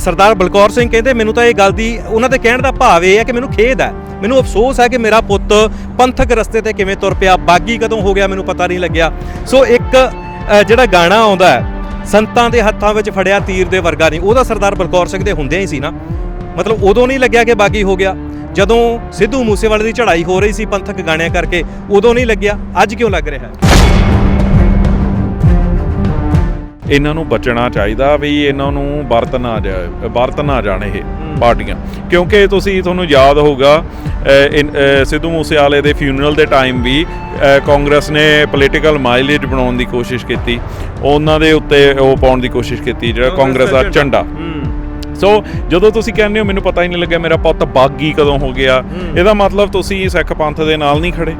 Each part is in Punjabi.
ਸਰਦਾਰ ਬਲਕੌਰ ਸਿੰਘ ਕਹਿੰਦੇ, ਮੈਨੂੰ ਤਾਂ ਇਹ ਗੱਲ ਦੀ, ਉਹਨਾਂ ਦੇ ਕਹਿਣ ਦਾ ਭਾਵ ਇਹ ਹੈ ਕਿ ਮੈਨੂੰ ਖੇਦ ਹੈ। ਮੈਨੂੰ ਅਫਸੋਸ ਹੈ ਕਿ ਮੇਰਾ ਪੁੱਤ ਪੰਥਕ ਰਸਤੇ ਤੇ ਕਿਵੇਂ ਤੁਰ ਪਿਆ, ਬਾਗੀ ਕਦੋਂ ਹੋ ਗਿਆ, ਮੈਨੂੰ ਪਤਾ ਨਹੀਂ ਲੱਗਿਆ। ਸੋ ਇੱਕ ਜਿਹੜਾ ਗਾਣਾ ਆਉਂਦਾ ਹੈ, ਸੰਤਾਂ ਦੇ ਹੱਥਾਂ ਵਿੱਚ ਫੜਿਆ ਤੀਰ ਦੇ ਵਰਗਾ ਨਹੀਂ। ਉਹਦਾ ਸਰਦਾਰ ਬਲਕੌਰ ਸਿੰਘ ਦੇ ਹੁੰਦਿਆਂ ਹੀ ਸੀ ਨਾ। ਮਤਲਬ ਉਦੋਂ ਨਹੀਂ ਲੱਗਿਆ ਕਿ ਬਾਗੀ ਹੋ ਗਿਆ। ਜਦੋਂ ਸਿੱਧੂ ਮੂਸੇਵਾਲੇ ਦੀ ਚੜ੍ਹਾਈ ਹੋ ਰਹੀ ਸੀ ਪੰਥਕ ਗਾਣਿਆਂ ਕਰਕੇ, ਉਦੋਂ ਨਹੀਂ ਲੱਗਿਆ। ਅੱਜ ਕਿਉਂ ਲੱਗ ਰਿਹਾ ਹੈ? ਇਹਨਾਂ ਨੂੰ ਬਚਣਾ ਚਾਹੀਦਾ ਵੀ ਇਹਨਾਂ ਨੂੰ ਵਰਤ ਨਾ ਜਾਏ ਵਰਤ ਨਾ ਜਾਣ ਇਹ ਪਾਰਟੀਆਂ। ਕਿਉਂਕਿ ਤੁਸੀਂ ਤੁਹਾਨੂੰ ਯਾਦ ਹੋਊਗਾ ਸਿੱਧੂ ਮੂਸੇਵਾਲੇ ਦੇ ਫਿਊਨਰਲ ਦੇ ਟਾਈਮ ਵੀ ਕਾਂਗਰਸ ਨੇ ਪੋਲੀਟੀਕਲ ਮਾਈਲੇਜ ਬਣਾਉਣ ਦੀ ਕੋਸ਼ਿਸ਼ ਕੀਤੀ। ਉਹਨਾਂ ਦੇ ਉੱਤੇ ਉਹ ਪਾਉਣ ਦੀ ਕੋਸ਼ਿਸ਼ ਕੀਤੀ ਜਿਹੜਾ ਕਾਂਗਰਸ ਦਾ ਝੰਡਾ। ਸੋ ਜਦੋਂ ਤੁਸੀਂ ਕਹਿੰਦੇ ਹੋ ਮੈਨੂੰ ਪਤਾ ਹੀ ਨਹੀਂ ਲੱਗਿਆ ਮੇਰਾ ਪੁੱਤ ਬਾਗੀ ਕਦੋਂ ਹੋ ਗਿਆ। ਇਹਦਾ ਮਤਲਬ ਤੁਸੀਂ ਸਿੱਖ ਪੰਥ ਦੇ ਨਾਲ ਨਹੀਂ ਖੜੇ।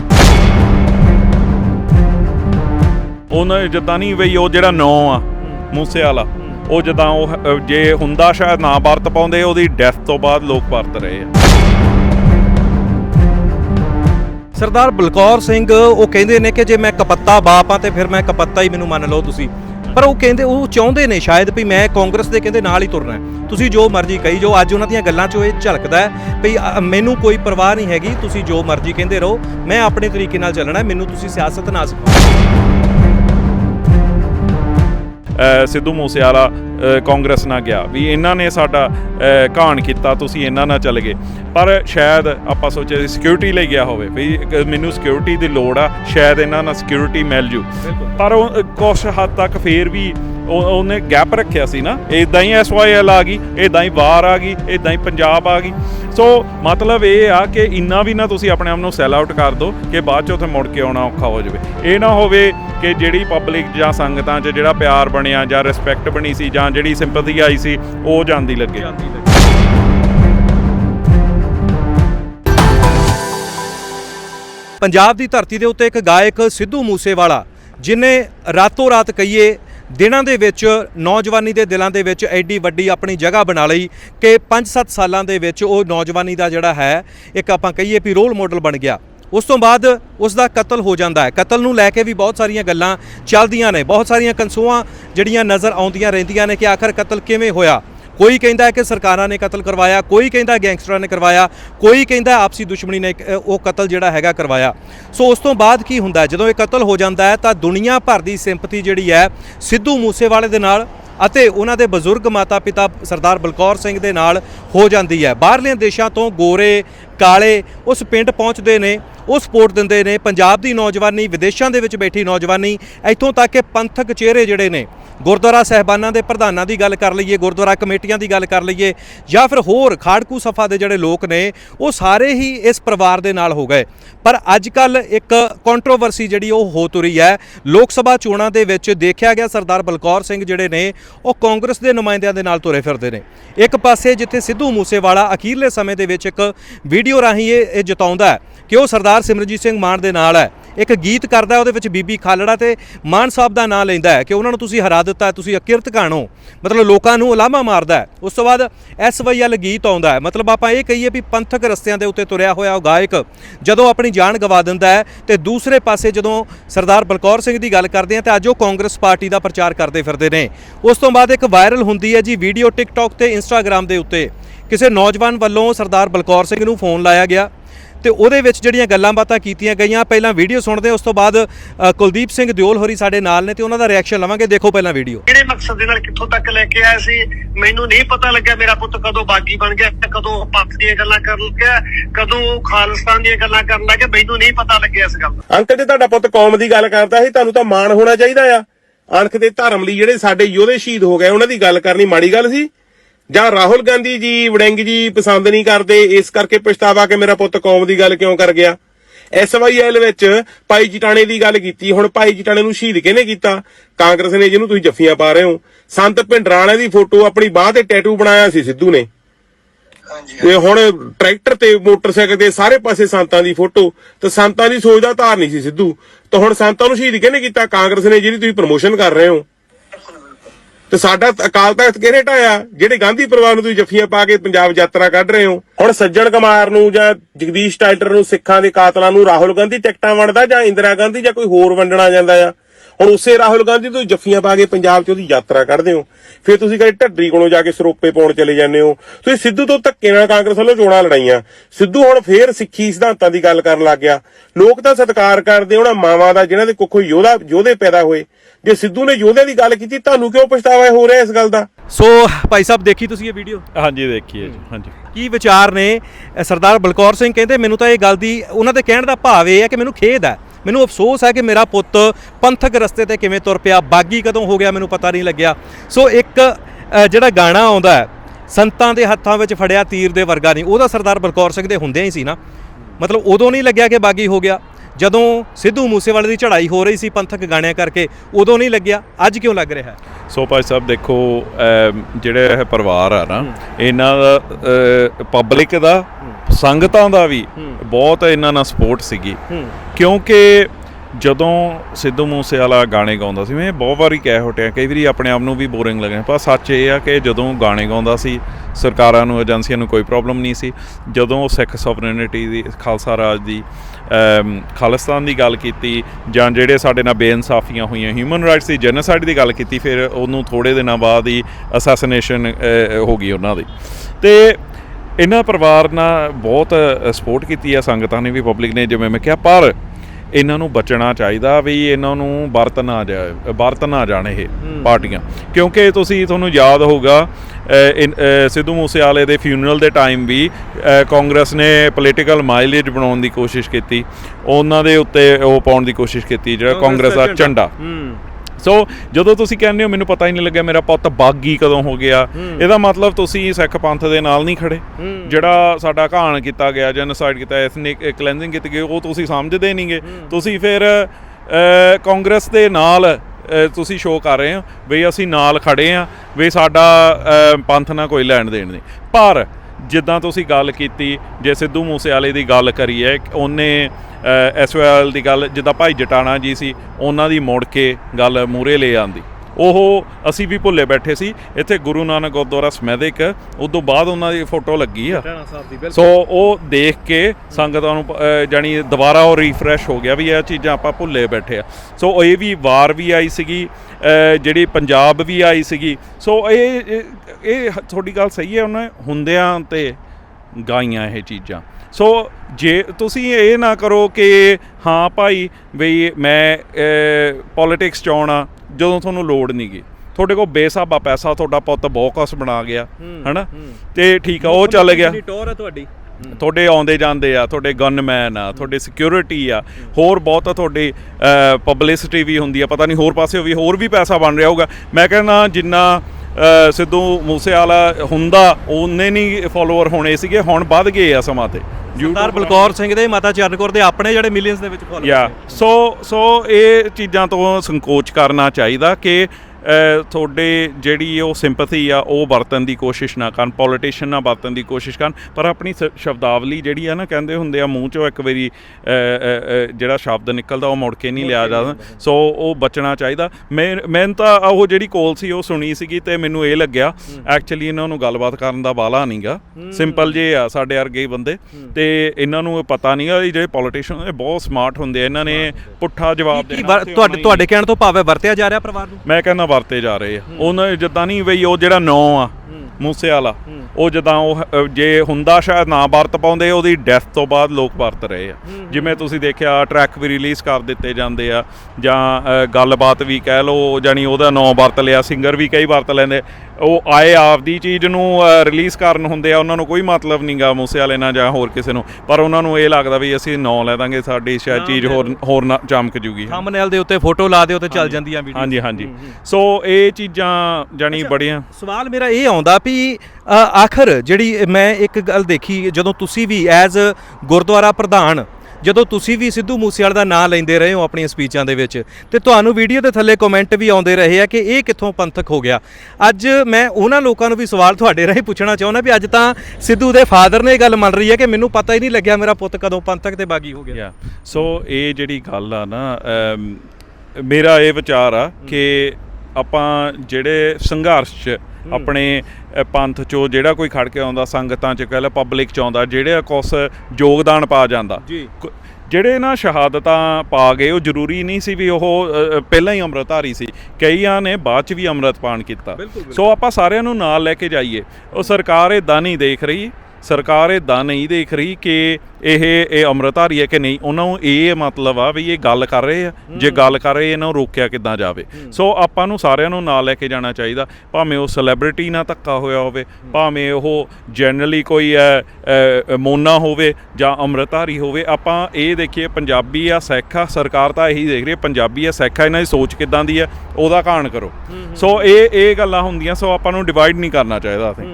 ਉਹਨਾਂ ਜਿੱਦਾਂ ਨਹੀਂ ਬਈ ਉਹ ਜਿਹੜਾ ਨੌ ਆ। ਮੂਸੇ ਵਾਲਾ ਉਹ ਜਦਾਂ ਉਹ ਜੇ ਹੁੰਦਾ ਸ਼ਾਇਦ ਨਾ ਵਰਤ ਪਾਉਂਦੇ, ਉਹਦੀ ਡੈਥ ਤੋਂ ਬਾਅਦ ਲੋਕ ਵਰਤ ਰਹੇ ਆ। ਸਰਦਾਰ ਬਲਕੌਰ ਸਿੰਘ, ਉਹ ਕਹਿੰਦੇ ਨੇ ਕਿ ਜੇ ਮੈਂ ਕਪੱਤਾ ਬਾਪ ਤੇ ਫਿਰ ਮੈਂ ਕਪੱਤਾ ਹੀ ਮੈਨੂੰ ਮੰਨ ਲਓ ਤੁਸੀਂ। ਪਰ ਉਹ ਕਹਿੰਦੇ, ਉਹ ਚਾਹੁੰਦੇ ਨੇ ਸ਼ਾਇਦ ਵੀ ਮੈਂ ਕਾਂਗਰਸ ਦੇ ਕਹਿੰਦੇ ਨਾਲ ਹੀ ਤੁਰਨਾ ਤੁਸੀਂ ਜੋ ਮਰਜ਼ੀ ਕਹੀ ਜੋ ਅੱਜ ਉਹਨਾਂ ਦੀਆਂ ਗੱਲਾਂ 'ਚੋਂ ਇਹ ਝਲਕਦਾ ਹੈ ਵੀ ਮੈਨੂੰ ਕੋਈ ਪਰਵਾਹ ਨਹੀਂ ਹੈਗੀ, ਤੁਸੀਂ ਜੋ ਮਰਜ਼ੀ ਕਹਿੰਦੇ ਰਹੋ, ਮੈਂ ਆਪਣੇ ਤਰੀਕੇ ਨਾਲ ਚੱਲਣਾ ਮੈਨੂੰ ਤੁਸੀਂ ਸਿਆਸਤ ਨਾ ਸਿਖਾਓ। ਸਿੱਧੂ ਮੂਸੇਵਾਲਾ ਕਾਂਗਰਸ ਨਾਲ ਗਿਆ। ਵੀ ਇਹਨਾਂ ਨੇ ਸਾਡਾ ਘਾਣ ਕੀਤਾ ਤੁਸੀਂ ਇਹਨਾਂ ਨਾਲ ਚੱਲ ਗਏ। ਪਰ ਸ਼ਾਇਦ ਆਪਾਂ ਸੋਚਿਆ ਸਿਕਿਉਰਿਟੀ ਲਈ ਗਿਆ ਹੋਵੇ। ਵੀ ਮੈਨੂੰ ਸਿਕਿਉਰਿਟੀ ਦੀ ਲੋੜ ਆ ਸ਼ਾਇਦ ਇਹਨਾਂ ਨਾਲ ਸਿਕਿਉਰਿਟੀ ਮਿਲ ਜੂ। ਪਰ ਉਹ ਕੁਛ ਹੱਦ ਤੱਕ ਫੇਰ ਵੀ ਉਹਨੇ ਗੈਪ ਰੱਖਿਆ ਸੀ ਨਾ ਇਦਾਂ ਹੀ ਐਸਵਾਈਐਲ ਆ ਗਈ ਇਦਾਂ ਹੀ ਵਾਰ ਆ ਗਈ ਇਦਾਂ ਹੀ ਪੰਜਾਬ ਆ ਗਈ। ਸੋ ਮਤਲਬ ਇਹ ਆ ਕਿ ਇੰਨਾ ਵੀ ਨਾ ਤੁਸੀਂ ਆਪਣੇ ਆਪ ਨੂੰ ਸੈਲ ਆਊਟ ਕਰ ਦਿਓ ਕਿ ਬਾਅਦ ਚ ਉੱਥੇ ਮੁੜ ਕੇ ਆਉਣਾ ਔਖਾ ਹੋ ਜਾਵੇ। ਇਹ ਨਾ ਹੋਵੇ ਕਿ ਜਿਹੜੀ ਪਬਲਿਕ ਜਾਂ ਸੰਗਤਾਂ 'ਚ ਜਿਹੜਾ ਪਿਆਰ ਬਣਿਆ ਜਾਂ ਰਿਸਪੈਕਟ ਬਣੀ ਸੀ ਜਾਂ ਜਿਹੜੀ ਸਿੰਪਥੀ ਆਈ ਸੀ, ਉਹ ਜਾਂਦੀ ਲੱਗੇ। ਪੰਜਾਬ ਦੀ ਧਰਤੀ ਦੇ ਉੱਤੇ ਇੱਕ ਗਾਇਕ ਸਿੱਧੂ ਮੂਸੇਵਾਲਾ, ਜਿਨੇ ਰਾਤੋਂ ਰਾਤ ਕਹੀਏ ਦਿਨਾਂ ਦੇ ਵਿੱਚ, ਨੌਜਵਾਨੀ ਦੇ ਦਿਲਾਂ ਦੇ ਵਿੱਚ ਐਡੀ ਵੱਡੀ ਆਪਣੀ ਜਗ੍ਹਾ ਬਣਾ ਲਈ ਕਿ 5-7 ਸਾਲਾਂ ਦੇ ਵਿੱਚ ਉਹ ਨੌਜਵਾਨੀ ਦਾ ਜਿਹੜਾ ਹੈ, ਇੱਕ ਆਪਾਂ ਕਹੀਏ ਵੀ ਰੋਲ ਮਾਡਲ ਬਣ ਗਿਆ। ਉਸ ਤੋਂ ਬਾਅਦ ਉਸ ਦਾ ਕਤਲ ਹੋ ਜਾਂਦਾ ਹੈ। ਕਤਲ ਨੂੰ ਲੈ ਕੇ ਵੀ ਬਹੁਤ ਸਾਰੀਆਂ ਗੱਲਾਂ ਚੱਲਦੀਆਂ ਨੇ। ਬਹੁਤ ਸਾਰੀਆਂ ਕੰਸੂਆਂ ਜਿਹੜੀਆਂ ਨਜ਼ਰ ਆਉਂਦੀਆਂ ਰਹਿੰਦੀਆਂ ਨੇ ਕਿ ਆਖਰ ਕਤਲ ਕਿਵੇਂ ਹੋਇਆ। ਕੋਈ ਕਹਿੰਦਾ ਕਿ ਸਰਕਾਰਾਂ ਨੇ ਕਤਲ ਕਰਵਾਇਆ, ਕੋਈ ਕਹਿੰਦਾ ਗੈਂਗਸਟਰਾਂ ਨੇ ਕਰਵਾਇਆ, ਕੋਈ ਕਹਿੰਦਾ ਆਪਸੀ ਦੁਸ਼ਮਣੀ ਨੇ ਉਹ ਕਤਲ ਜਿਹੜਾ ਹੈਗਾ ਕਰਵਾਇਆ। ਸੋ ਉਸ ਤੋਂ ਬਾਅਦ ਕੀ ਹੁੰਦਾ ਜਦੋਂ ਇਹ ਕਤਲ ਹੋ ਜਾਂਦਾ ਹੈ, ਤਾਂ ਦੁਨੀਆ ਭਰ ਦੀ ਸਿੰਪਥੀ ਜਿਹੜੀ ਹੈ, ਸਿੱਧੂ ਮੂਸੇਵਾਲੇ ਦੇ ਨਾਲ ਅਤੇ ਉਹਨਾਂ ਦੇ ਬਜ਼ੁਰਗ ਮਾਤਾ-ਪਿਤਾ ਸਰਦਾਰ ਬਲਕੌਰ ਸਿੰਘ ਦੇ ਨਾਲ ਹੋ ਜਾਂਦੀ ਹੈ। ਬਾਹਰਲੇ ਦੇਸ਼ਾਂ ਤੋਂ ਗੋਰੇ, ਕਾਲੇ ਉਸ ਪਿੰਡ ਪਹੁੰਚਦੇ ਨੇ। ਉਹ ਸਪੋਰਟ ਦਿੰਦੇ ਨੇ। ਪੰਜਾਬ ਦੀ ਨੌਜਵਾਨੀ, ਵਿਦੇਸ਼ਾਂ ਦੇ ਵਿੱਚ ਬੈਠੀ ਨੌਜਵਾਨੀ, ਇੱਥੋਂ ਤੱਕ ਕਿ ਪੰਥਕ ਚਿਹਰੇ ਜਿਹੜੇ ਨੇ, ਗੁਰਦੁਆਰਾ ਸਹਿਬਾਨਾਂ ਦੇ ਪ੍ਰਧਾਨਾਂ ਦੀ ਗੱਲ ਕਰ ਲਈਏ, ਗੁਰਦੁਆਰਾ ਕਮੇਟੀਆਂ ਦੀ ਗੱਲ ਕਰ ਲਈਏ, ਜਾਂ ਫਿਰ ਹੋਰ ਖਾੜਕੂ ਸਫਾ ਦੇ ਜਿਹੜੇ ਲੋਕ ਨੇ, ਉਹ ਸਾਰੇ ਹੀ ਇਸ ਪਰਿਵਾਰ ਦੇ ਨਾਲ ਹੋ ਗਏ। ਪਰ ਅੱਜ ਕੱਲ ਇੱਕ ਕੰਟਰੋਵਰਸੀ ਜਿਹੜੀ ਉਹ ਹੋ ਤੁਰੀ ਹੈ। ਲੋਕ ਸਭਾ ਚੋਣਾਂ ਦੇ ਵਿੱਚ ਦੇਖਿਆ ਗਿਆ ਸਰਦਾਰ ਬਲਕੌਰ ਸਿੰਘ ਜਿਹੜੇ ਨੇ, ਉਹ ਕਾਂਗਰਸ ਦੇ ਨੁਮਾਇੰਦਿਆਂ ਦੇ ਨਾਲ ਤੁਰੇ ਫਿਰਦੇ ਨੇ। ਇੱਕ ਪਾਸੇ ਜਿੱਥੇ ਸਿੱਧੂ ਮੂਸੇਵਾਲਾ ਅਖੀਰਲੇ ਸਮੇਂ ਦੇ ਵਿੱਚ ਇੱਕ ਵੀਡੀਓ ਰਾਹੀਂ ਇਹ ਇਹ ਜਤਾਉਂਦਾ ਹੈ ਕਿ ਉਹ ਸਰਦਾਰ ਸਿਮਰਜੀਤ ਸਿੰਘ ਮਾਨ ਦੇ ਨਾਲ ਹੈ। ਇੱਕ ਗੀਤ ਕਰਦਾ ਉਹਦੇ ਵਿੱਚ ਬੀਬੀ ਖਾਲੜਾ ਤੇ ਮਾਨ ਸਾਹਿਬ ਦਾ ਨਾਮ ਲੈਂਦਾ ਹੈ ਕਿ ਉਹਨਾਂ ਨੂੰ ਤੁਸੀਂ ਹਰਾ ਦਿੱਤਾ ਤੁਸੀਂ ਅਕਿਰਤ ਕਾਣੋ ਮਤਲਬ ਲੋਕਾਂ ਨੂੰ ਉਲਾਮਾ ਮਾਰਦਾ ਹੈ। ਉਸ ਤੋਂ ਬਾਅਦ ਐਸਵਾਈਐਲ ਗੀਤ ਆਉਂਦਾ ਹੈ। ਮਤਲਬ ਆਪਾਂ ਇਹ ਕਹੀਏ ਵੀ ਪੰਥਕ ਰਸਤਿਆਂ ਦੇ ਉੱਤੇ ਤੁਰਿਆ ਹੋਇਆ ਉਹ ਗਾਇਕ ਜਦੋਂ ਆਪਣੀ ਜਾਨ ਗਵਾ ਦਿੰਦਾ ਹੈ ਤੇ ਦੂਸਰੇ ਪਾਸੇ ਜਦੋਂ ਸਰਦਾਰ ਬਲਕੌਰ ਸਿੰਘ ਦੀ ਗੱਲ ਕਰਦੇ ਆ ਤੇ ਅੱਜ ਉਹ ਕਾਂਗਰਸ ਪਾਰਟੀ ਦਾ ਪ੍ਰਚਾਰ ਕਰਦੇ ਫਿਰਦੇ ਨੇ। ਉਸ ਤੋਂ ਬਾਅਦ ਇੱਕ ਵਾਇਰਲ ਹੁੰਦੀ ਹੈ ਜੀ ਵੀਡੀਓ ਟਿਕਟੌਕ ਤੇ ਇੰਸਟਾਗ੍ਰam ਦੇ ਉੱਤੇ। ਕਿਸੇ ਨੌਜਵਾਨ ਵੱਲੋਂ ਸਰਦਾਰ ਬਲਕੌਰ ਸਿੰਘ ਨੂੰ ਫੋਨ ਲਾਇਆ ਗਿਆ। ਤੇ ਉਹਦੇ ਵਿੱਚ ਜਿਹੜੀਆਂ ਗੱਲਾਂ ਬਾਤਾਂ ਕੀਤੀਆਂ ਗਈਆਂ ਪਹਿਲਾਂ ਵੀਡੀਓ ਸੁਣਦੇ ਹਾਂ, ਉਸ ਤੋਂ ਬਾਅਦ ਅ, ਕੁਲਦੀਪ ਸਿੰਘ ਦਿਓਲ ਹੋਰੀ ਸਾਡੇ ਨਾਲ ਨੇ ਤੇ ਉਹਨਾਂ ਦਾ ਰਿਐਕਸ਼ਨ ਲਵਾਂਗੇ। ਦੇਖੋ ਪਹਿਲਾਂ ਵੀਡੀਓ। ਕਿਹੜੇ ਮਕਸਦ ਦੇ ਨਾਲ ਕਿੱਥੋਂ ਤੱਕ ਲੈ ਕੇ ਆਇਆ ਸੀ? ਮੈਨੂੰ ਨਹੀਂ ਪਤਾ ਲੱਗਿਆ ਮੇਰਾ ਪੁੱਤ ਕਦੋਂ ਬਾਗੀ ਬਣ ਗਿਆ ਕਦੋਂ ਪੰਥ ਦੀਆਂ ਗੱਲਾਂ ਕਰਨ ਲੱਗਿਆ ਕਦੋਂ ਖਾਲਿਸਤਾਨ ਦੀਆਂ ਗੱਲਾਂ ਕਰਨ ਲੱਗਿਆ ਮੈਨੂੰ ਨਹੀਂ ਪਤਾ ਲੱਗਿਆ ਇਸ ਗੱਲ ਦਾ। ਅੰਕਲ ਜੀ ਤੁਹਾਡਾ ਪੁੱਤ ਕੌਮ ਦੀ ਗੱਲ ਕਰਦਾ ਸੀ ਤੁਹਾਨੂੰ ਤਾਂ ਮਾਣ ਹੋਣਾ ਚਾਹੀਦਾ ਆ। ਅਣਖ ਦੇ ਧਰਮ ਲਈ ਜਿਹੜੇ ਸਾਡੇ ਯੋਧੇ ਸ਼ਹੀਦ ਹੋ ਗਏ ਉਹਨਾਂ ਦੀ ਗੱਲ ਕਰਨੀ ਮਾੜੀ ਗੱਲ ਸੀ। ਜਾਂ ਰਾਹੁਲ ਗਾਂਧੀ ਜੀ ਵੜਿੰਗ ਜੀ ਪਸੰਦ ਨਹੀਂ ਕਰਦੇ ਇਸ ਕਰਕੇ ਪਛਤਾਵਾ ਕਿ ਮੇਰਾ ਪੁੱਤ ਕੌਮ ਦੀ ਗੱਲ ਕਿਉਂ ਕਰ ਗਿਆ? ਐਸਵਾਈਐਲ ਵਿੱਚ ਭਾਈ ਜਟਾਣੇ ਦੀ ਗੱਲ ਕੀਤੀ ਹੁਣ ਭਾਈ ਜਟਾਣੇ ਨੂੰ ਸ਼ਹੀਦ ਕਿਹਨੇ ਕੀਤਾ? ਕਾਂਗਰਸ ਨੇ ਜਿਹਨੂੰ ਤੁਸੀਂ ਜੱਫੀਆਂ ਪਾ ਰਹੇ ਹੋ। ਸੰਤ ਭਿੰਡਰਾਣੇ ਦੀ ਫੋਟੋ ਆਪਣੀ ਬਾਹ ਤੇ ਟੈਟੂ ਬਣਾਇਆ ਸੀ ਸਿੱਧੂ ਨੇ। ਹਾਂਜੀ ਤੇ ਹੁਣ ਟਰੈਕਟਰ ਤੇ ਮੋਟਰਸਾਈਕਲ ਤੇ ਸਾਰੇ ਪਾਸੇ ਸੰਤਾਂ ਦੀ ਫੋਟੋ ਤੇ ਸੰਤਾਂ ਦੀ ਸੋਚ ਦਾ ਧਾਰ ਨਹੀਂ ਸੀ ਸਿੱਧੂ। ਤਾਂ ਹੁਣ ਸੰਤਾਂ ਨੂੰ ਸ਼ਹੀਦ ਕਿਹਨੇ ਕੀਤਾ? ਕਾਂਗਰਸ ਨੇ ਜਿਹਦੀ ਤੁਸੀਂ ਪ੍ਰਮੋਸ਼ਨ ਕਰ ਰਹੇ ਹੋ। ਤੇ ਸਾਡਾ ਅਕਾਲ ਤਖਤ ਕਿਹਨੇ ਢਾਇਆ? ਜਿਹੜੇ ਗਾਂਧੀ ਪਰਿਵਾਰ ਨੂੰ ਤੁਸੀਂ ਜੱਫੀਆਂ ਪਾ ਕੇ ਪੰਜਾਬ ਯਾਤਰਾ ਕੱਢ ਰਹੇ ਹੋ। ਹੁਣ ਸੱਜਣ ਕੁਮਾਰ ਨੂੰ ਜਾਂ ਜਗਦੀਸ਼ ਟਾਈਟਰ ਨੂੰ ਸਿੱਖਾਂ ਦੇ ਕਾਤਲਾਂ ਨੂੰ ਰਾਹੁਲ ਗਾਂਧੀ ਟਿਕਟਾਂ ਵੰਡਦਾ ਜਾਂ ਇੰਦਰਾ ਗਾਂਧੀ ਜਾਂ ਕੋਈ ਹੋਰ ਵੰਡਣਾ ਜਾਂਦਾ ਆ? ਹੁਣ ਉਸੇ ਰਾਹੁਲ ਗਾਂਧੀ ਤੋਂ ਜੱਫੀਆਂ ਪਾ ਕੇ ਪੰਜਾਬ 'ਚ ਉਹਦੀ ਯਾਤਰਾ ਕੱਢਦੇ ਹੋ। ਫਿਰ ਤੁਸੀਂ ਕਦੇ ਢੱਡਰੀ ਕੋਲੋਂ ਜਾ ਕੇ ਸਰੋਪੇ ਪਾਉਣ ਚਲੇ ਜਾਂਦੇ ਹੋ। ਤੁਸੀਂ ਸਿੱਧੂ ਤੋਂ ਧੱਕੇ ਨਾਲ ਕਾਂਗਰਸ ਵੱਲੋਂ ਚੋਣਾਂ ਲੜਾਈਆਂ। ਸਿੱਧੂ ਹੁਣ ਫੇਰ ਸਿੱਖੀ ਸਿਧਾਂਤਾਂ ਦੀ ਗੱਲ ਕਰਨ ਲੱਗ ਗਿਆ। ਲੋਕ ਤਾਂ ਸਤਿਕਾਰ ਕਰਦੇ ਉਹਨਾਂ ਮਾਵਾਂ ਦਾ ਜਿਨ੍ਹਾਂ ਦੇ ਕੁੱਖੋਂ ਯੋਧਾ ਯੋਧੇ ਪੈਦਾ ਹੋਏ। ਜੇ ਸਿੱਧੂ ਨੇ ਯੋਧਿਆਂ ਦੀ ਗੱਲ ਕੀਤੀ ਤੁਹਾਨੂੰ ਕਿਉਂ ਪਛਤਾਵਾ ਹੋ ਰਿਹਾ ਇਸ ਗੱਲ ਦਾ? ਸੋ ਭਾਈ ਸਾਹਿਬ ਦੇਖੀ ਤੁਸੀਂ ਇਹ ਵੀਡੀਓ ਹਾਂਜੀ ਦੇਖੀਏ ਜੀ ਹਾਂਜੀ। ਕੀ ਵਿਚਾਰ ਨੇ? ਸਰਦਾਰ ਬਲਕੌਰ ਸਿੰਘ ਕਹਿੰਦੇ ਮੈਨੂੰ ਤਾਂ ਇਹ ਗੱਲ ਦੀ ਉਹਨਾਂ ਦੇ ਕਹਿਣ ਦਾ ਭਾਵ ਇਹ ਹੈ ਕਿ ਮੈਨੂੰ ਖੇਦ ਹੈ। ਮੈਨੂੰ ਅਫਸੋਸ ਹੈ ਕਿ ਮੇਰਾ ਪੁੱਤ ਪੰਥਕ ਰਸਤੇ ਤੇ ਕਿਵੇਂ ਤੁਰ ਪਿਆ ਬਾਗੀ ਕਦੋਂ ਹੋ ਗਿਆ ਮੈਨੂੰ ਪਤਾ ਨਹੀਂ ਲੱਗਿਆ। ਸੋ ਇੱਕ ਜਿਹੜਾ ਗਾਣਾ ਆਉਂਦਾ ਹੈ ਸੰਤਾਂ ਦੇ ਹੱਥਾਂ ਵਿੱਚ ਫੜਿਆ ਤੀਰ ਦੇ ਵਰਗਾ ਨਹੀਂ ਉਹਦਾ ਸਰਦਾਰ ਬਲਕੌਰ ਸਿੰਘ ਦੇ ਹੁੰਦਿਆਂ ਹੀ ਸੀ ਨਾ। ਮਤਲਬ ਉਦੋਂ ਨਹੀਂ ਲੱਗਿਆ ਕਿ ਬਾਗੀ ਹੋ ਗਿਆ। ਜਦੋਂ ਸਿੱਧੂ ਮੂਸੇਵਾਲੇ ਦੀ ਚੜ੍ਹਾਈ ਹੋ ਰਹੀ ਸੀ ਪੰਥਕ ਗਾਣਿਆਂ ਕਰਕੇ ਉਦੋਂ ਨਹੀਂ ਲੱਗਿਆ ਅੱਜ ਕਿਉਂ ਲੱਗ ਰਿਹਾ ਸੋ ਭਾਈ ਸਾਹਿਬ ਦੇਖੋ ਜਿਹੜੇ ਇਹ ਪਰਿਵਾਰ ਆ ਨਾ ਇਹਨਾਂ ਦਾ ਪਬਲਿਕ ਦਾ ਸੰਗਤਾਂ ਦਾ ਵੀ ਬਹੁਤ ਇਹਨਾਂ ਨਾਲ ਸਪੋਰਟ ਸੀਗੀ। ਕਿਉਂਕਿ ਜਦੋਂ ਸਿੱਧੂ ਮੂਸੇਵਾਲਾ ਗਾਣੇ ਗਾਉਂਦਾ ਸੀ ਮੈਂ ਬਹੁਤ ਵਾਰੀ ਕਹਿ ਹਟਿਆ ਕਈ ਵਾਰੀ ਆਪਣੇ ਆਪ ਨੂੰ ਵੀ ਬੋਰਿੰਗ ਲੱਗਿਆ ਪਰ ਸੱਚ ਇਹ ਆ ਕਿ ਜਦੋਂ ਗਾਣੇ ਗਾਉਂਦਾ ਸੀ ਸਰਕਾਰਾਂ ਨੂੰ ਏਜੰਸੀਆਂ ਨੂੰ ਕੋਈ ਪ੍ਰੋਬਲਮ ਨਹੀਂ ਸੀ। ਜਦੋਂ ਉਹ ਸਿੱਖ ਸੋਵਰਨਿਟੀ ਦੀ ਖਾਲਸਾ ਰਾਜ ਦੀ ਖਾਲਿਸਤਾਨ ਦੀ ਗੱਲ ਕੀਤੀ ਜਾਂ ਜਿਹੜੇ ਸਾਡੇ ਨਾਲ ਬੇਇਨਸਾਫੀਆਂ ਹੋਈਆਂ ਹਿਊਮਨ ਰਾਈਟਸ ਦੀ ਜੈਨੋਸਾਈਡ ਦੀ ਗੱਲ ਕੀਤੀ ਫਿਰ ਉਹਨੂੰ ਥੋੜੇ ਦਿਨਾਂ ਬਾਅਦ ਹੀ ਅਸੈਸੀਨੇਸ਼ਨ ਹੋ ਗਈ ਉਹਨਾਂ ਦੀ। ਤੇ ਇਹਨਾਂ ਪਰਿਵਾਰ ਨਾਲ ਬਹੁਤ ਸਪੋਰਟ ਕੀਤੀ ਆ ਸੰਗਤਾਂ ਨੇ ਵੀ ਪਬਲਿਕ ਨੇ ਜਿਵੇਂ ਮੈਂ ਕਿਹਾ ਪਰ ਇਹਨਾਂ ਨੂੰ ਬਚਣਾ ਚਾਹੀਦਾ ਵੀ ਇਹਨਾਂ ਨੂੰ ਵਰਤ ਨਾ ਜਾਏ ਵਰਤ ਨਾ ਜਾਣ ਇਹ ਪਾਰਟੀਆਂ। ਕਿਉਂਕਿ ਤੁਸੀਂ ਤੁਹਾਨੂੰ ਯਾਦ ਹੋਊਗਾ ਸਿੱਧੂ ਮੂਸੇਵਾਲੇ ਦੇ ਫਿਊਨਰਲ ਦੇ ਟਾਈਮ ਵੀ ਕਾਂਗਰਸ ਨੇ ਪੋਲੀਟੀਕਲ ਮਾਈਲੇਜ ਬਣਾਉਣ ਦੀ ਕੋਸ਼ਿਸ਼ ਕੀਤੀ। ਉਹਨਾਂ ਦੇ ਉੱਤੇ ਉਹ ਪਾਉਣ ਦੀ ਕੋਸ਼ਿਸ਼ ਕੀਤੀ ਜਿਹੜਾ ਕਾਂਗਰਸ ਦਾ ਝੰਡਾ। ਸੋ ਜਦੋਂ ਤੁਸੀਂ ਕਹਿੰਦੇ ਹੋ ਮੈਨੂੰ ਪਤਾ ਹੀ ਨਹੀਂ ਲੱਗਿਆ ਮੇਰਾ ਪੁੱਤ ਬਾਗੀ ਕਦੋਂ ਹੋ ਗਿਆ। ਇਹਦਾ ਮਤਲਬ ਤੁਸੀਂ ਸਿੱਖ ਪੰਥ ਦੇ ਨਾਲ ਨਹੀਂ ਖੜੇ। ਜਿਹੜਾ ਸਾਡਾ ਘਾਣ ਕੀਤਾ ਗਿਆ ਜੈਨੋਸਾਈਡ ਕੀਤਾ ਐਥਨਿਕ ਕਲੈਂਜ਼ਿੰਗ ਕੀਤੀ ਗਈ ਉਹ ਤੁਸੀਂ ਸਮਝਦੇ ਨਹੀਂਗੇ ਤੁਸੀਂ ਫਿਰ ਕਾਂਗਰਸ ਦੇ ਨਾਲ ਤੁਸੀਂ ਸ਼ੋਅ ਕਰ ਰਹੇ ਹੋ ਵੀ ਅਸੀਂ ਨਾਲ ਖੜੇ ਆ ਵੀ ਸਾਡਾ ਪੰਥ ਨਾਲ ਕੋਈ ਲੈਣ ਦੇਣ ਨਹੀਂ। ਪਰ ਜਿੱਦਾਂ ਤੁਸੀਂ ਗੱਲ ਕੀਤੀ, ਜੇ ਸਿੱਧੂ ਮੂਸੇਵਾਲੇ ਦੀ ਗੱਲ ਕਰੀਏ, ਉਹਨੇ ਐਸਵਾਲ ਦੀ ਗੱਲ, ਜਿੱਦਾਂ ਭਾਈ ਜਟਾਣਾ ਜੀ ਸੀ, ਉਹਨਾਂ ਦੀ ਮੁੜ ਕੇ ਗੱਲ ਮੂਰੇ ਲੈ ਆਂਦੀ। ਉਹ ਅਸੀਂ ਵੀ ਭੁੱਲੇ ਬੈਠੇ ਸੀ। ਇੱਥੇ ਗੁਰੂ ਨਾਨਕ ਗੁਰਦੁਆਰਾ ਸਮੈਦਿਕ ਤੋਂ ਬਾਅਦ ਉਹਨਾਂ ਦੀ ਫੋਟੋ ਲੱਗੀ ਆ। ਸੋ ਉਹ ਦੇਖ ਕੇ ਸੰਗਤਾਂ ਨੂੰ ਜਾਣੀ ਦੁਬਾਰਾ ਉਹ ਰੀਫਰੈਸ਼ ਹੋ ਗਿਆ ਵੀ ਇਹ ਚੀਜ਼ਾਂ ਆਪਾਂ ਭੁੱਲੇ ਬੈਠੇ ਆ। ਸੋ ਇਹ ਵੀ ਵਾਰ ਵੀ ਆਈ ਸੀਗੀ ਜਿਹੜੀ ਪੰਜਾਬ ਵੀ ਆਈ ਸੀਗੀ। ਸੋ ਇਹ ਇਹ- ਇਹ ਤੁਹਾਡੀ ਗੱਲ ਸਹੀ ਹੈ ਉਹਨਾਂ ਹੁੰਦਿਆਂ ਤੇ ਗਾਈਆਂ ਇਹ ਚੀਜ਼ਾਂ। ਸੋ ਜੇ ਤੁਸੀਂ ਇਹ ਨਾ ਕਰੋ ਕਿ ਹਾਂ ਭਾਈ ਵੀ ਮੈਂ ਪੋਲਿਟਿਕਸ ਚ ਆਉਣਾ ਜਦੋਂ ਤੁਹਾਨੂੰ ਲੋੜ ਨਹੀਂਗੀ। ਤੁਹਾਡੇ ਕੋਲ ਬੇਸਾਬਾ ਪੈਸਾ ਤੁਹਾਡਾ ਪੁੱਤ ਬੋਕਸ ਬਣਾ ਗਿਆ ਹਨਾ? ਤੇ ਠੀਕ ਆ ਉਹ ਚੱਲ ਗਿਆ। ਟੋਰ ਹੈ ਤੁਹਾਡੀ। ਤੁਹਾਡੇ ਆਉਂਦੇ ਜਾਂਦੇ ਆ ਤੁਹਾਡੇ ਗਨਮੈਨ ਆ ਤੁਹਾਡੇ ਸਿਕਿਉਰਿਟੀ ਆ ਹੋਰ ਬਹੁਤ ਆ ਤੁਹਾਡੀ ਪਬਲਿਸਿਟੀ ਵੀ ਹੁੰਦੀ ਆ ਪਤਾ ਨਹੀਂ ਹੋਰ ਪਾਸੇ ਵੀ ਹੋਰ ਵੀ ਪੈਸਾ ਬਣ ਰਿਹਾ ਹੋਊਗਾ। ਮੈਂ ਕਹਿੰਦਾ ਜਿੰਨਾ ਸਿੱਧੂ ਮੂਸੇਵਾਲਾ ਹੁੰਦਾ ਉਹਨੇ ਨਹੀਂ ਫਾਲੋਅਰ ਹੋਣੇ ਸੀਗੇ ਹੁਣ ਵੱਧ ਗਏ ਆ ਸਮਾਂ ਤੇ। ਸਰਦਾਰ ਬਲਕੌਰ ਸਿੰਘ ਦੇ ਮਾਤਾ ਚਰਨ ਕੌਰ ਦੇ ਆਪਣੇ ਜਿਹੜੇ ਮਿਲੀਅਨਸ ਦੇ ਵਿੱਚ ਫੋਲੋਅਰ ਯਾ ਸੋ ਸੋ ਇਹ ਚੀਜ਼ਾਂ ਤੋਂ ਸੰਕੋਚ ਕਰਨਾ ਚਾਹੀਦਾ ਕਿ ਤੁਹਾਡੇ ਜਿਹੜੀ ਉਹ ਸਿੰਪਥੀ ਆ ਉਹ ਵਰਤਨ ਦੀ ਕੋਸ਼ਿਸ਼ ਨਾ ਕਰਨ ਪੋਲੀਟੀਸ਼ੀਅਨ ਨਾਲ ਵਰਤਨ ਦੀ ਕੋਸ਼ਿਸ਼ ਕਰਨ ਪਰ ਆਪਣੀ ਸ- ਸ਼ਬਦਾਵਲੀ ਜਿਹੜੀ ਆ ਨਾ ਕਹਿੰਦੇ ਹੁੰਦੇ ਆ ਮੂੰਹ ਚੋਂ ਇੱਕ ਵਾਰੀ ਜਿਹੜਾ ਸ਼ਬਦ ਨਿਕਲਦਾ ਉਹ ਮੁੜ ਕੇ ਨਹੀਂ ਲਿਆ ਜਾਂਦਾ। ਸੋ ਉਹ ਬਚਣਾ ਚਾਹੀਦਾ। ਮੈਂ ਮੈਂ ਤਾਂ ਉਹ ਜਿਹੜੀ ਕੋਲ ਸੀ ਉਹ ਸੁਣੀ ਸੀਗੀ ਤੇ ਮੈਨੂੰ ਇਹ ਲੱਗਿਆ ਐਕਚੁਅਲੀ ਇਹਨਾਂ ਨੂੰ ਗੱਲਬਾਤ ਕਰਨ ਦਾ ਬਾਲਾ ਨਹੀਂਗਾ। ਸਿੰਪਲ ਜੇ ਆ ਸਾਡੇ ਵਰਗੇ ਹੀ ਬੰਦੇ। ਤੇ ਇਹਨਾਂ ਨੂੰ ਇਹ ਪਤਾ ਨਹੀਂਗਾ ਇਹ ਜਿਹੜੇ ਪੋਲੀਟੀਸ਼ੀਅਨ ਇਹ ਬਹੁਤ ਸਮਾਰਟ ਹੁੰਦੇ ਆ। ਇਹਨਾਂ ਨੇ ਪੁੱਠਾ ਜਵਾਬ ਕੀ ਦੇਣਾ ਤੁਹਾਡੇ ਤੁਹਾਡੇ ਕਹਿਣ ਤੋਂ ਭਾਵ ਵਰਤਿਆ ਜਾ ਰਿਹਾ ਪਰਿਵਾਰ ਨੂੰ? ਮੈਂ ਕਹਿੰਦਾ ਵਰਤੇ ਜਾ ਰਹੇ ਆ। ਉਹਨਾਂ ਜਿੱਦਾਂ ਨਹੀਂ ਬਈ ਉਹ ਜਿਹੜਾ ਨੌ ਆ ਮੂਸੇ ਵਾਲਾ ਉਹ ਜਦਾਂ ਉਹ ਜੇ ਹੁੰਦਾ ਸ਼ਾਇਦ ਨਾ ਵਰਤ ਪਾਉਂਦੇ ਉਹਦੀ ਡੈਥ ਤੋਂ ਬਾਅਦ ਲੋਕ ਵਰਤ ਰਹੇ ਆ। ਜਿਵੇਂ ਤੁਸੀਂ ਦੇਖਿਆ ਟਰੈਕ ਵੀ ਰਿਲੀਜ਼ ਕਰ ਦਿੱਤੇ ਜਾਂਦੇ ਆ ਜਾਂ ਗੱਲਬਾਤ ਵੀ ਕਹਿ ਲਓ ਜਾਨੀ ਉਹਦਾ ਨਾਂ ਵਰਤ ਲਿਆ ਸਿੰਗਰ ਵੀ ਕਈ ਵਰਤ ਲੈਂਦੇ। ਉਹ ਆਏ ਆਪਦੀ ਚੀਜ਼ ਨੂੰ ਰਿਲੀਜ਼ ਕਰਨ ਹੁੰਦੇ ਆ ਉਹਨਾਂ ਨੂੰ ਕੋਈ ਮਤਲਬ ਨਹੀਂਗਾ ਮੂਸੇ ਵਾਲੇ ਨਾਲ ਜਾਂ ਹੋਰ ਕਿਸੇ ਨੂੰ। ਪਰ ਉਹਨਾਂ ਨੂੰ ਇਹ ਲੱਗਦਾ ਵੀ ਅਸੀਂ ਨਾਂ ਲੈ ਦਾਂਗੇ ਸਾਡੀ ਸ਼ਾਇਦ ਚੀਜ਼ ਹੋਰ ਹੋਰ ਨਾ ਚਮਕ ਜੂਗੀ। ਥੰਬਨੇਲ ਦੇ ਉੱਤੇ ਫੋਟੋ ਲਾ ਦਿਓ ਤੇ ਚੱਲ ਜਾਂਦੀਆਂ ਵੀਡੀਓ ਹਾਂਜੀ ਹਾਂਜੀ। ਸੋ ਇਹ ਚੀਜ਼ਾਂ ਜਾਨੀ ਬੜੀਆਂ ਸਵਾਲ ਮੇਰਾ ਇਹ ਆਉਂਦਾ ਵੀ ਆਖਰ ਜਿਹੜੀ ਮੈਂ ਇੱਕ ਗੱਲ ਦੇਖੀ ਜਦੋਂ ਤੁਸੀਂ ਵੀ ਐਜ਼ ਗੁਰਦੁਆਰਾ ਪ੍ਰਧਾਨ ਜਦੋਂ ਤੁਸੀਂ ਵੀ ਸਿੱਧੂ ਮੂਸੇਵਾਲੇ ਦਾ ਨਾਂ ਲੈਂਦੇ ਰਹੇ ਹੋ ਆਪਣੀਆਂ ਸਪੀਚਾਂ ਦੇ ਵਿੱਚ, ਤੇ ਤੁਹਾਨੂੰ ਵੀਡੀਓ ਦੇ ਥੱਲੇ ਕਮੈਂਟ ਵੀ ਆਉਂਦੇ ਰਹੇ ਆ ਕਿ ਇਹ ਕਿੱਥੋਂ ਪੰਥਕ ਹੋ ਗਿਆ। ਅੱਜ ਮੈਂ ਉਹਨਾਂ ਲੋਕਾਂ ਨੂੰ ਵੀ ਸਵਾਲ ਤੁਹਾਡੇ ਰਾਹੀਂ ਪੁੱਛਣਾ ਚਾਹੁੰਦਾ ਵੀ ਅੱਜ ਤਾਂ ਸਿੱਧੂ ਦੇ ਫਾਦਰ ਨੇ ਇਹ ਗੱਲ ਮੰਨ ਰਹੀ ਹੈ ਕਿ ਮੈਨੂੰ ਪਤਾ ਹੀ ਨਹੀਂ ਲੱਗਿਆ ਮੇਰਾ ਪੁੱਤ ਕਦੋਂ ਪੰਥਕ ਤੇ ਬਾਗੀ ਹੋ ਗਿਆ। ਸੋ ਇਹ ਜਿਹੜੀ ਗੱਲ ਆ ਨਾ ਮੇਰਾ ਇਹ ਵਿਚਾਰ ਆ ਕਿ ਆਪਾਂ ਜਿਹੜੇ ਸੰਘਰਸ਼ 'ਚ ਆਪਣੇ ਪੰਥ ਚੋਂ ਜਿਹੜਾ ਕੋਈ ਖੜ ਕੇ ਆਉਂਦਾ ਸੰਗਤਾਂ 'ਚ ਕਹਿ ਲਾ ਪਬਲਿਕ 'ਚ ਆਉਂਦਾ ਜਿਹੜੇ ਕੁਛ ਯੋਗਦਾਨ ਪਾ ਜਾਂਦਾ ਜਿਹੜੇ ਨਾ ਸ਼ਹਾਦਤਾਂ ਪਾ ਗਏ ਉਹ ਜ਼ਰੂਰੀ ਨਹੀਂ ਸੀ ਵੀ ਉਹ ਪਹਿਲਾਂ ਹੀ ਅੰਮ੍ਰਿਤਧਾਰੀ ਸੀ। ਕਈਆਂ ਨੇ ਬਾਅਦ ਚ ਵੀ ਅੰਮ੍ਰਿਤ ਪਾਨ ਕੀਤਾ ਸੋ ਆਪਾਂ ਸਾਰਿਆਂ ਨੂੰ ਨਾਲ ਲੈ ਕੇ ਜਾਈਏ। ਉਹ ਸਰਕਾਰ ਇਦਾਂ ਨਹੀਂ ਦੇਖ ਰਹੀ। ਸਰਕਾਰ ਇਦਾਂ ਨਹੀਂ ਦੇਖ ਰਹੀ ਕਿ ਇਹ ਇਹ ਅੰਮ੍ਰਿਤਧਾਰੀ ਹੈ ਕਿ ਨਹੀਂ? ਉਹਨਾਂ ਨੂੰ ਇਹ ਮਤਲਬ ਆ ਵੀ ਇਹ ਗੱਲ ਕਰ ਰਹੇ ਆ। ਜੇ ਗੱਲ ਕਰ ਰਹੇ ਇਹਨਾਂ ਨੂੰ ਰੋਕਿਆ ਕਿੱਦਾਂ ਜਾਵੇ? ਸੋ ਆਪਾਂ ਨੂੰ ਸਾਰਿਆਂ ਨੂੰ ਨਾਲ ਲੈ ਕੇ ਜਾਣਾ ਚਾਹੀਦਾ। ਭਾਵੇਂ ਉਹ ਸੈਲੀਬ੍ਰਿਟੀ ਨਾਲ ਧੱਕਾ ਹੋਇਆ ਹੋਵੇ ਭਾਵੇਂ ਉਹ ਜਨਰਲੀ ਕੋਈ ਅ, ਮੋਨਾ ਹੋਵੇ ਜਾਂ ਅੰਮ੍ਰਿਤਧਾਰੀ ਹੋਵੇ ਆਪਾਂ ਇਹ ਦੇਖੀਏ ਪੰਜਾਬੀ ਆ ਸਿੱਖ ਆ ਸਰਕਾਰ ਤਾਂ ਇਹੀ ਦੇਖ ਰਹੀ ਹੈ ਪੰਜਾਬੀ ਆ ਸਿੱਖ ਆ ਇਹਨਾਂ ਦੀ ਸੋਚ ਕਿੱਦਾਂ ਦੀ ਹੈ ਉਹਦਾ ਕਾਣ ਕਰੋ। ਸੋ ਇਹ ਇਹ ਗੱਲਾਂ ਹੁੰਦੀਆਂ ਸੋ ਆਪਾਂ ਨੂੰ ਡਿਵਾਈਡ ਨਹੀਂ ਕਰਨਾ ਚਾਹੀਦਾ ਅਸੀਂ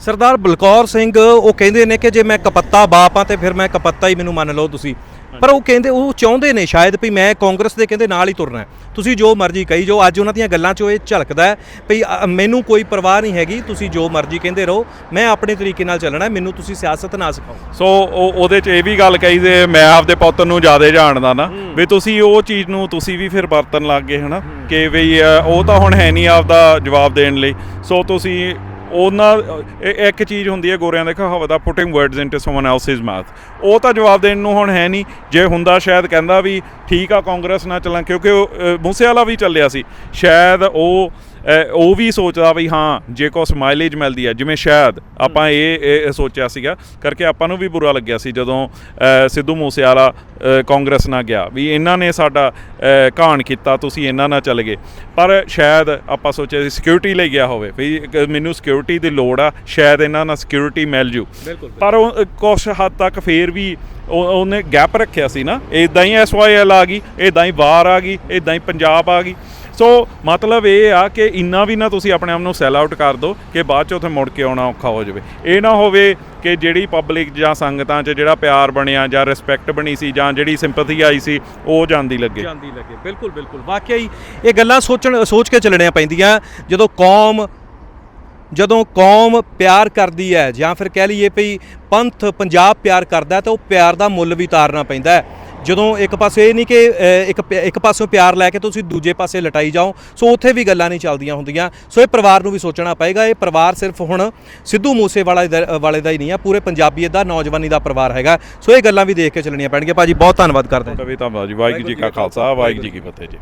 ਸਰਦਾਰ ਬਲਕੌਰ ਸਿੰਘ ਉਹ ਕਹਿੰਦੇ ਨੇ ਕਿ ਜੇ ਮੈਂ ਕਪੱਤਾ ਬਾਪ ਆ ਤੇ ਫਿਰ ਮੈਂ ਕਪੱਤਾ ਹੀ ਮੈਨੂੰ ਮੰਨ ਲਓ ਤੁਸੀਂ। ਪਰ ਉਹ ਕਹਿੰਦੇ ਉਹ ਚਾਹੁੰਦੇ ਨੇ ਸ਼ਾਇਦ ਵੀ ਮੈਂ ਕਾਂਗਰਸ ਦੇ ਕਹਿੰਦੇ ਨਾਲ ਹੀ ਤੁਰਨਾ ਹੈ। ਤੁਸੀਂ ਜੋ ਮਰਜ਼ੀ ਕਹੀ ਜੋ ਅੱਜ ਉਹਨਾਂ ਦੀਆਂ ਗੱਲਾਂ 'ਚੋਂ ਇਹ ਝਲਕਦਾ ਹੈ ਵੀ ਅ, ਮੈਨੂੰ ਕੋਈ ਪਰਵਾਹ ਨਹੀਂ ਹੈਗੀ ਤੁਸੀਂ ਜੋ ਮਰਜ਼ੀ ਕਹਿੰਦੇ ਰਹੋ ਮੈਂ ਆਪਣੇ ਤਰੀਕੇ ਨਾਲ ਚੱਲਣਾ ਹੈ, ਮੈਨੂੰ ਤੁਸੀਂ ਸਿਆਸਤ ਨਾ ਸਿਖਾਓ। ਸੋ ਉਹ ਉਹਦੇ ਚ ਇਹ ਵੀ ਗੱਲ ਕਹੀ ਜੇ ਮੈਂ ਆਪਦੇ ਪੁੱਤ ਨੂੰ ਜ਼ਿਆਦਾ ਜਾਣਦਾ ਨਾ ਵੀ ਤੁਸੀਂ ਉਹ ਚੀਜ਼ ਨੂੰ ਤੁਸੀਂ ਵੀ ਫਿਰ ਵਰਤਨ ਲੱਗ ਗਏ ਹਨਾ? ਕਿ ਵੀ ਅ, ਉਹ ਤਾਂ ਹੁਣ ਹੈ ਨਹੀਂ ਆਪਦਾ ਜਵਾਬ ਦੇਣ ਲਈ। ਸੋ ਤੁਸੀਂ ਉਹਨਾਂ ਇਹ- ਇੱਕ ਚੀਜ਼ ਹੁੰਦੀ ਹੈ ਗੋਰਿਆਂ ਦੇ ਕਹਾਵਤ ਆ putting words into someone else's mouth ਉਹ ਤਾਂ ਜਵਾਬ ਦੇਣ ਨੂੰ ਹੁਣ ਹੈ ਨਹੀਂ। ਜੇ ਹੁੰਦਾ ਸ਼ਾਇਦ ਕਹਿੰਦਾ ਵੀ ਠੀਕ ਆ ਕਾਂਗਰਸ ਨਾਲ ਚੱਲਾਂ ਕਿਉਂਕਿ ਉਹ, ਅ, ਮੂਸੇ ਵੀ ਚੱਲਿਆ ਸੀ। ਸ਼ਾਇਦ ਉਹ ਉਹ ਵੀ ਸੋਚਦਾ ਵੀ ਹਾਂ ਜੇ ਕੋ ਮਾਈਲੇਜ ਮਿਲਦੀ ਹੈ ਜਿਵੇਂ ਸ਼ਾਇਦ ਆਪਾਂ ਇਹ ਸੋਚਿਆ ਸੀਗਾ ਕਰਕੇ ਆਪਾਂ ਨੂੰ ਵੀ ਬੁਰਾ ਲੱਗਿਆ ਸੀ ਜਦੋਂ ਸਿੱਧੂ ਮੂਸੇਵਾਲਾ ਕਾਂਗਰਸ ਨਾਲ ਗਿਆ ਵੀ ਇਹਨਾਂ ਨੇ ਸਾਡਾ ਘਾਣ ਕੀਤਾ ਤੁਸੀਂ ਇਹਨਾਂ ਨਾਲ ਚੱਲ ਗਏ। ਪਰ ਸ਼ਾਇਦ ਆਪਾਂ ਸੋਚਿਆ ਸੀ ਸਿਕਿਉਰਿਟੀ ਲਈ ਗਿਆ ਹੋਵੇ ਵੀ ਮੈਨੂੰ ਸਿਕਿਉਰਿਟੀ ਦੀ ਲੋੜ ਆ ਸ਼ਾਇਦ ਇਹਨਾਂ ਨਾਲ ਸਿਕਿਉਰਿਟੀ ਮਿਲ ਜੂ। ਪਰ ਉਹ ਕੁਝ ਹੱਦ ਤੱਕ ਫੇਰ ਵੀ ਉਹ- ਉਹਨੇ ਗੈਪ ਰੱਖਿਆ ਸੀ ਨਾ ਇਦਾਂ ਹੀ ਐਸਵਾਈਐਲ ਆ ਗਈ ਇਦਾਂ ਹੀ ਵਾਰ ਆ ਗਈ ਇਦਾਂ ਹੀ ਪੰਜਾਬ ਆ ਗਈ। ਸੋ ਮਤਲਬ ਇਹ ਆ ਕਿ ਇੰਨਾ ਵੀ ਨਾ ਤੁਸੀਂ ਆਪਣੇ ਆਪ ਨੂੰ ਸੈਲ ਆਊਟ ਕਰ ਦਿਓ ਕਿ ਬਾਅਦ ਚ ਉੱਥੇ ਮੁੜ ਕੇ ਆਉਣਾ ਔਖਾ ਹੋ ਜਾਵੇ। ਇਹ ਨਾ ਹੋਵੇ ਕਿ ਜਿਹੜੀ ਪਬਲਿਕ ਜਾਂ ਸੰਗਤਾਂ 'ਚ ਜਿਹੜਾ ਪਿਆਰ ਬਣਿਆ ਜਾਂ ਰਿਸਪੈਕਟ ਬਣੀ ਸੀ ਜਾਂ ਜਿਹੜੀ ਸਿੰਪਥੀ ਆਈ ਸੀ, ਉਹ ਜਾਂਦੀ ਲੱਗੇ। ਜਾਂਦੀ ਲੱਗੇ। ਬਿਲਕੁਲ ਬਿਲਕੁਲ। ਵਾਕਿਆ ਹੀ ਇਹ ਗੱਲਾਂ ਸੋਚਣ, ਸੋਚ ਕੇ ਚੱਲਣੀਆਂ ਪੈਂਦੀਆਂ। ਜਦੋਂ ਕੌਮ ਜਦੋਂ ਕੌਮ ਪਿਆਰ ਕਰਦੀ ਹੈ ਜਾਂ ਫਿਰ ਕਹਿ ਲਈਏ ਭਈ ਪੰਥ ਪੰਜਾਬ ਪਿਆਰ ਕਰਦਾ ਤਾਂ ਉਹ ਪਿਆਰ ਦਾ ਮੁੱਲ ਵੀ ਤਾਰਨਾ ਪੈਂਦਾ ਹੈ। ਜਦੋਂ ਇੱਕ ਪਾਸੇ ਇਹ ਨਹੀਂ ਕਿ ਇੱਕ ਪ- ਇੱਕ ਪਾਸੋਂ ਪਿਆਰ ਲੈ ਕੇ ਤੁਸੀਂ ਦੂਜੇ ਪਾਸੇ ਲਟਾਈ ਜਾਓ, ਸੋ ਉੱਥੇ ਵੀ ਗੱਲਾਂ ਨਹੀਂ ਚੱਲਦੀਆਂ ਹੁੰਦੀਆਂ। ਸੋ ਇਹ ਪਰਿਵਾਰ ਨੂੰ ਵੀ ਸੋਚਣਾ ਪਏਗਾ। ਇਹ ਪਰਿਵਾਰ ਸਿਰਫ ਹੁਣ ਸਿੱਧੂ ਮੂਸੇ ਵਾਲਾ ਵਾਲੇ ਦਾ ਹੀ ਨਹੀਂ ਆ, ਪੂਰੇ ਪੰਜਾਬੀਅਤ ਦਾ, ਨੌਜਵਾਨੀ ਦਾ ਪਰਿਵਾਰ ਹੈਗਾ। ਸੋ ਇਹ ਗੱਲਾਂ ਵੀ ਦੇਖ ਕੇ ਚੱਲਣੀਆਂ ਪੈਣਗੀਆਂ। ਭਾਜੀ, ਬਹੁਤ ਧੰਨਵਾਦ ਕਰਦੇ ਹਾਂ। ਤੁਹਾਡਾ ਵੀ ਧੰਨਵਾਦ ਜੀ। ਵਾਹਿਗੁਰੂ ਜੀ ਕਾ ਖਾਲਸਾ, ਵਾਹਿਗੁਰੂ ਜੀ ਕੀ ਫਤਿਹ ਜੀ।